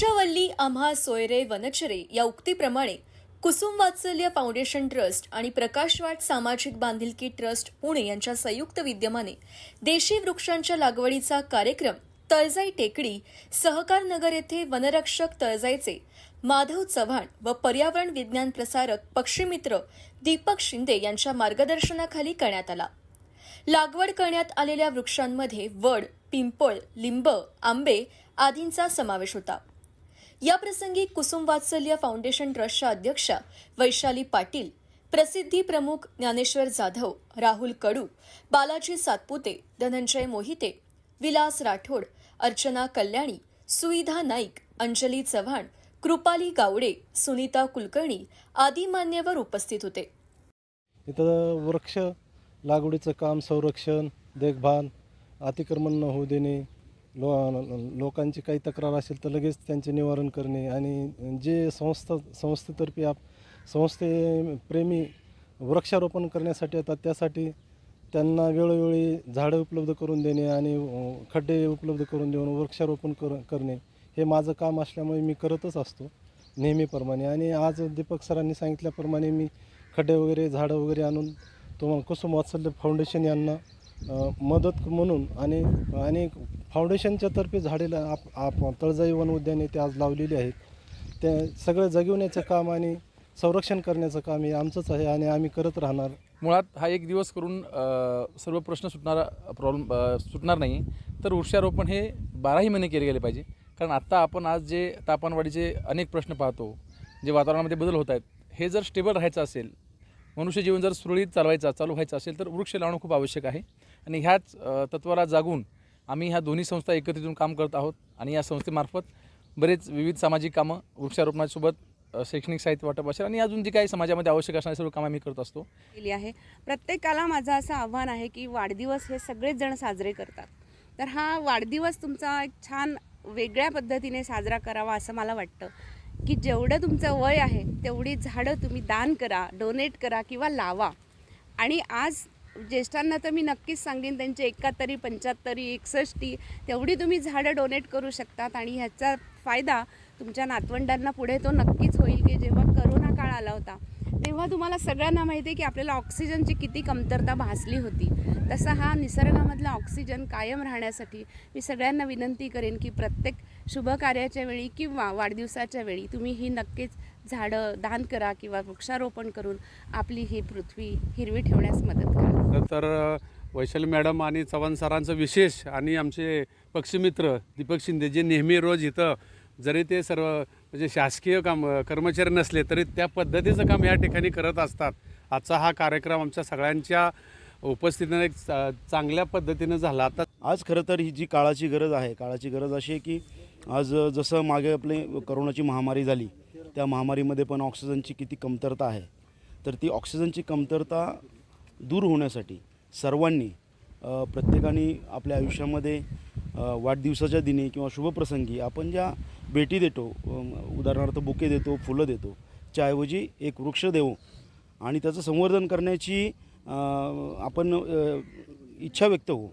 वृक्षवल्ली आम्हा सोयरे वनचरे या उक्तीप्रमाणे कुसुम वात्सल्य फाउंडेशन ट्रस्ट आणि प्रकाशवाट सामाजिक बांधिलकी ट्रस्ट पुणे यांच्या संयुक्त विद्यमाने देशी वृक्षांच्या लागवडीचा कार्यक्रम तळजाई टेकडी सहकार नगर येथे वनरक्षक तळजाईचे माधव चव्हाण व पर्यावरण विज्ञान प्रसारक पक्षीमित्र दीपक शिंदे यांच्या मार्गदर्शनाखाली करण्यात आला. लागवड करण्यात आलेल्या वृक्षांमध्ये वड पिंपळ लिंब आंबे आदींचा समावेश होता. याप्रसंगी कुसुम वात्सल्य फाउंडेशन ट्रस्टच्या अध्यक्षा वैशाली पाटील प्रसिद्धी प्रमुख ज्ञानेश्वर जाधव राहुल कडू बालाजी सातपुते धनंजय मोहिते विलास राठोड अर्चना कल्याणी सुविधा नाईक अंजली चव्हाण कृपाली गावडे सुनीता कुलकर्णी आदी मान्यवर उपस्थित होते. इथं वृक्ष लागवडीचं काम संरक्षण देखभाल अतिक्रमण न होऊ देणे लो लोकांची काही तक्रार असेल तर लगेच त्यांचे निवारण करणे आणि जे संस्था संस्थेतर्फे आप संस्थे प्रेमी वृक्षारोपण करण्यासाठी येतात त्यासाठी त्यांना वेळोवेळी झाडं उपलब्ध करून देणे आणि खड्डे उपलब्ध करून देऊन वृक्षारोपण कर करणे हे माझं काम असल्यामुळे मी करतच असतो नेहमीप्रमाणे. आणि आज दीपक सरांनी सांगितल्याप्रमाणे मी खड्डे वगैरे झाडं वगैरे आणून तुम्हाला कुसुम वात्सल्य फाउंडेशन यांना मदत म्हणून आणि आणि फाउंडेशनच्या तर्फे झाडे आप आप तळजाई वन उद्याने ते आज लावलेली आहेत ते सगळं जगवण्याचं काम आणि संरक्षण करण्याचं काम हे आमचंच आहे आणि आम्ही करत राहणार. मुळात हा एक दिवस करून सर्व प्रश्न सुटणारा प्रॉब्लेम सुटणार नाही. तर वृक्षारोपण हे बाराही महिने केले गेले पाहिजे. कारण आत्ता आपण आज जे तापमानवाढीचे अनेक प्रश्न पाहतो जे वातावरणामध्ये बदल होत आहेत हे जर स्टेबल राहायचं असेल मनुष्य जीवन जर सुरळीत चालवायचं चालू व्हायचं असेल तर वृक्ष लावणं खूप आवश्यक आहे. आणि ह्याच तत्वाला जागून आम्ही ह्या दोन्ही संस्था एकत्रित येऊन काम करत आहोत आणि या संस्थेमार्फत बरेच विविध सामाजिक कामं वृक्षारोपणासोबत शैक्षणिक साहित्य वाटप असेल आणि अजून जी काही समाजामध्ये आवश्यक असणारे सर्व कामं आम्ही करत असतो. केली आहे. प्रत्येकाला माझं असं आव्हान आहे की वाढदिवस हे सगळेच जण साजरे करतात. तर हा वाढदिवस तुमचा एक छान वेगळ्या पद्धतीने साजरा करावा असं मला वाटतं. की जेवढं तुमचं वय आहे तेवढी झाडं तुम्ही दान करा डोनेट करा किंवा लावा. आणि आज ज्येष्ठांना तर मी नक्कीच सांगेन त्यांचे एकाहत्तरी पंच्याहत्तरी एकसष्टी तेवढी तुम्ही झाडं डोनेट करू शकतात आणि ह्याचा फायदा तुमच्या नातवंडांना पुढे तो नक्कीच होईल की जेव्हा करोना काळ आला होता तेव्हा तुम्हाला सगळ्यांना माहिती आहे की आपल्याला ऑक्सिजनची किती कमतरता भासली होती. तसा हा निसर्गामधला ऑक्सिजन कायम राहण्यासाठी मी सगळ्यांना विनंती करेन की प्रत्येक शुभ कार्याच्या वेळी किंवा वाढदिवसाच्या वेळी तुम्ही ही नक्कीच झाडं दान करा किंवा वृक्षारोपण करून आपली ही पृथ्वी हिरवी ठेवण्यास मदत करा. तर वैशाली मॅडम आणि चव्हाण सरांचं विशेष आणि आमचे पक्षीमित्र दीपक शिंदे जे नेहमी रोज इथं जरी ते सर्व म्हणजे शासकीय काम कर्मचारी नसले तरी त्या पद्धतीचं काम या ठिकाणी करत असतात. आजचा हा कार्यक्रम आमच्या सगळ्यांच्या उपस्थितीने एक चा- चांगल्या पद्धतीनं झाला. आता आज खरं तर ही जी काळाची गरज आहे काळाची गरज अशी आहे की आज जसं मागे आपले करोनाची महामारी झाली त्या महामारीमध्ये पण ऑक्सिजनची किती कमतरता आहे. तर ती ऑक्सिजनची कमतरता दूर होण्यासाठी सर्वांनी प्रत्येकाने आपल्या आयुष्यामध्ये वाढदिवसाच्या दिनी किंवा शुभप्रसंगी आपण ज्या भेटी देतो उदाहरणार्थ बुके देतो फुलं देतो त्याऐवजी एक वृक्ष देऊ आणि त्याचं संवर्धन करण्याची आपण इच्छा व्यक्त होऊ.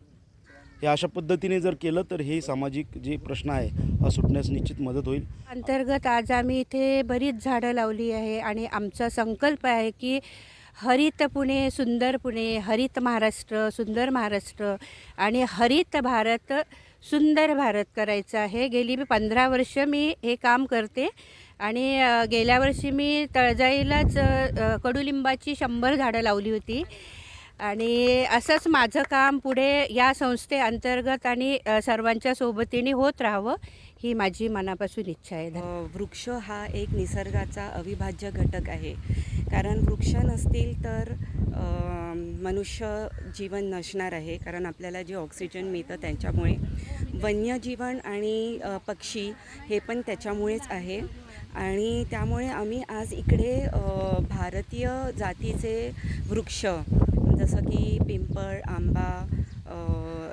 हे अशा पद्धतीने जर केलं तर हे सामाजिक जे प्रश्न आहे हा सुटण्यास निश्चित मदत होईल. अंतर्गत आज आम्ही इथे बरीच झाडं लावली आहे आणि आमचा संकल्प आहे की हरित पुणे सुंदर पुणे हरित महाराष्ट्र सुंदर महाराष्ट्र आणि हरित भारत सुंदर भारत करायचं आहे. गेली मी पंधरा वर्ष मी हे काम करते आणि गेल्या वर्षी मी तळजाईलाच कडुलिंबाची शंभर झाडं लावली होती. आणि असंच माझं काम पुढे या संस्थेअंतर्गत आणि सर्वांच्या सोबतीने होत राहावं ही माझी मनापासून इच्छा आहे. वृक्ष हा एक निसर्गाचा अविभाज्य घटक आहे. कारण वृक्ष नसतील तर मनुष्य जीवन नसणार आहे. कारण आपल्याला जे ऑक्सिजन मिळतं त्यांच्यामुळे वन्यजीवन आणि पक्षी हे पण त्याच्यामुळेच आहे. आणि त्यामुळे आम्ही आज इकडे भारतीय जातीचे वृक्ष जसं की पिंपळ आंबा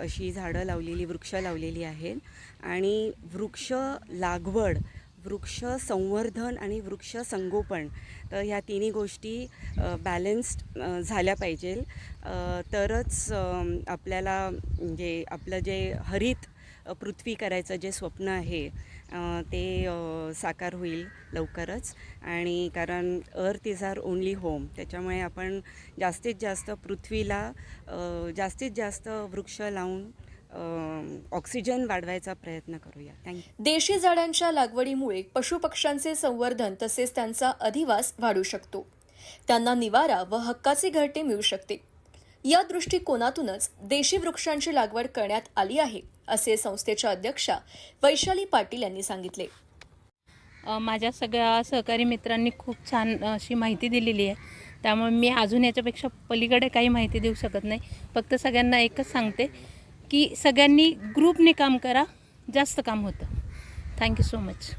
अशी झाडं लावलेली वृक्ष लावलेली आहेत. आणि वृक्ष लागवड वृक्ष संवर्धन आणि वृक्ष संगोपन तर ह्या तिन्ही गोष्टी बॅलन्स्ड झाल्या पाहिजेल. तरच आपल्याला म्हणजे आपलं जे हरित पृथ्वी करायचं जे स्वप्न आहे ते साकार होईल लवकरच. आणि कारण earth is R only home त्याच्यामुळे आपण जास्तीत जास्त पृथ्वीला जास्तीत जास्त वृक्ष लावून ऑक्सिजन वाढवायचा प्रयत्न करूया. थँक्यू देशी झाडांच्या लागवडीमुळे पशुपक्ष्यांचे संवर्धन तसेच त्यांचा अधिवास वाढू शकतो. त्यांना निवारा व हक्काचे घरटे मिळू शकते. या दृष्टिकोनातूनच देशी वृक्षांची लागवड करण्यात आली आहे. असे संस्थेच्या अध्यक्षा वैशाली पाटील यांनी सांगितले. माझ्या सगळ्या सहकारी मित्रांनी खूप छान अशी माहिती दिलेली आहे. त्यामुळे मी अजून याच्यापेक्षा पलीकडे काही माहिती देऊ शकत नाही. फक्त सगळ्यांना एकच सांगते की सगळ्यांनी ग्रुपने काम करा जास्त काम होतं. Thank you so much